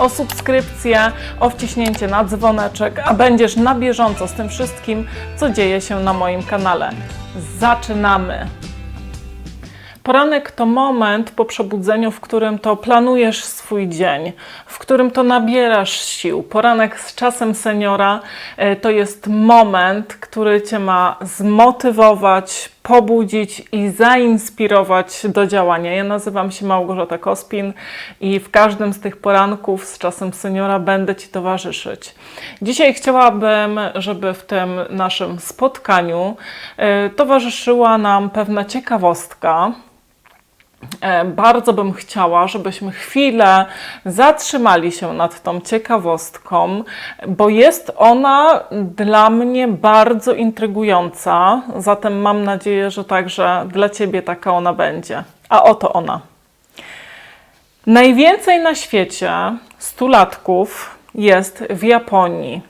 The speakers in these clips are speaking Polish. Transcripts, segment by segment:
o subskrypcję, o wciśnięcie na dzwoneczek, a będziesz na bieżąco z tym wszystkim, co dzieje się na moim kanale. Zaczynamy! Poranek to moment po przebudzeniu, w którym to planujesz swój dzień, którym to nabierasz sił. Poranek z czasem seniora e, to jest moment, który cię ma zmotywować, pobudzić i zainspirować do działania. Ja nazywam się Małgorzata Kospin i w każdym z tych poranków z czasem seniora będę Ci towarzyszyć. Dzisiaj chciałabym, żeby w tym naszym spotkaniu e, towarzyszyła nam pewna ciekawostka. E, Bardzo bym chciała, żebyśmy chwilę zatrzymali się nad tą ciekawostką, bo jest ona dla mnie bardzo intrygująca. Zatem mam nadzieję, że także dla Ciebie taka ona będzie. A oto ona. Najwięcej na świecie stulatków jest w Japonii,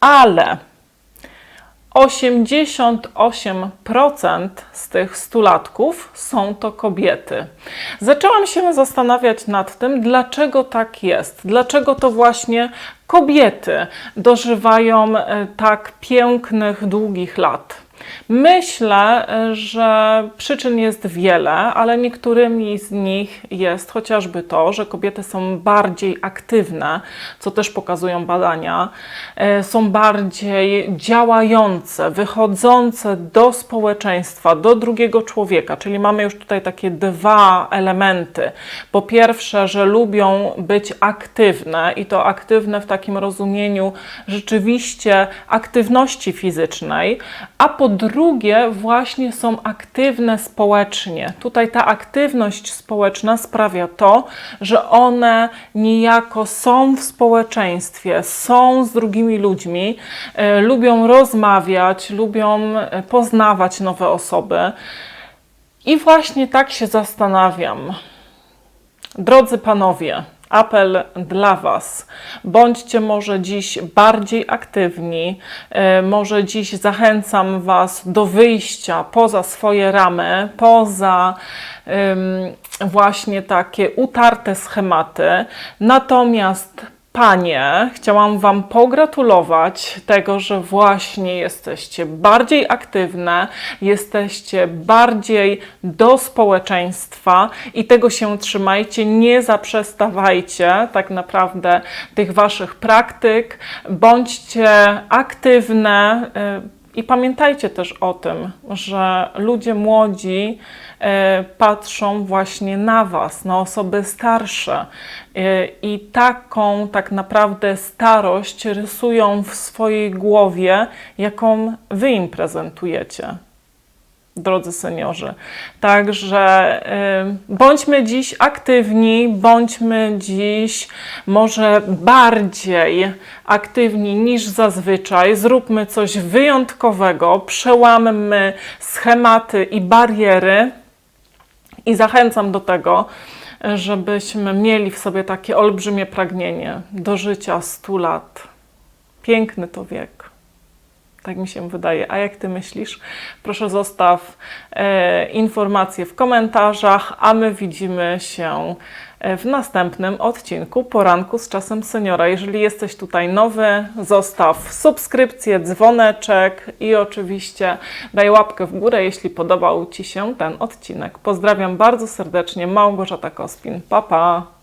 ale 88% z tych stulatków są to kobiety. Zaczęłam się zastanawiać nad tym, dlaczego tak jest, dlaczego to właśnie kobiety dożywają e, tak pięknych, długich lat. Myślę, że przyczyn jest wiele, ale niektórymi z nich jest chociażby to, że kobiety są bardziej aktywne, co też pokazują badania, e, są bardziej działające, wychodzące do społeczeństwa, do drugiego człowieka, czyli mamy już tutaj takie dwa elementy. Po pierwsze, że lubią być aktywne i to aktywne w takim rozumieniu rzeczywiście aktywności fizycznej, a po drugie właśnie są aktywne społecznie. Tutaj ta aktywność społeczna sprawia to, że one niejako są w społeczeństwie, są z drugimi ludźmi, e, lubią rozmawiać, lubią e, poznawać nowe osoby. I właśnie tak się zastanawiam. Drodzy panowie, apel dla Was. Bądźcie może dziś bardziej aktywni, e, może dziś zachęcam Was do wyjścia poza swoje ramy, poza właśnie takie utarte schematy. Natomiast Panie, chciałam Wam pogratulować tego, że właśnie jesteście bardziej aktywne, jesteście bardziej do społeczeństwa i tego się trzymajcie, nie zaprzestawajcie tak naprawdę tych Waszych praktyk, bądźcie aktywne. y, i pamiętajcie też o tym, że ludzie młodzi e, patrzą właśnie na Was, na osoby starsze. E, i taką tak naprawdę starość rysują w swojej głowie, jaką Wy im prezentujecie drodzy seniorzy. Także y, bądźmy dziś aktywni, bądźmy dziś może bardziej aktywni niż zazwyczaj. Zróbmy coś wyjątkowego, przełammy schematy i bariery i zachęcam do tego, żebyśmy mieli w sobie takie olbrzymie pragnienie do życia 100 lat. Piękny to wiek. Tak mi się wydaje. A jak ty myślisz? Proszę zostaw e, informacje w komentarzach, a my widzimy się e, w następnym odcinku Poranku z czasem seniora. Jeżeli jesteś tutaj nowy, zostaw subskrypcję, dzwoneczek i oczywiście daj łapkę w górę, jeśli podobał Ci się ten odcinek. Pozdrawiam bardzo serdecznie, Małgorzata Kospin. Pa, pa!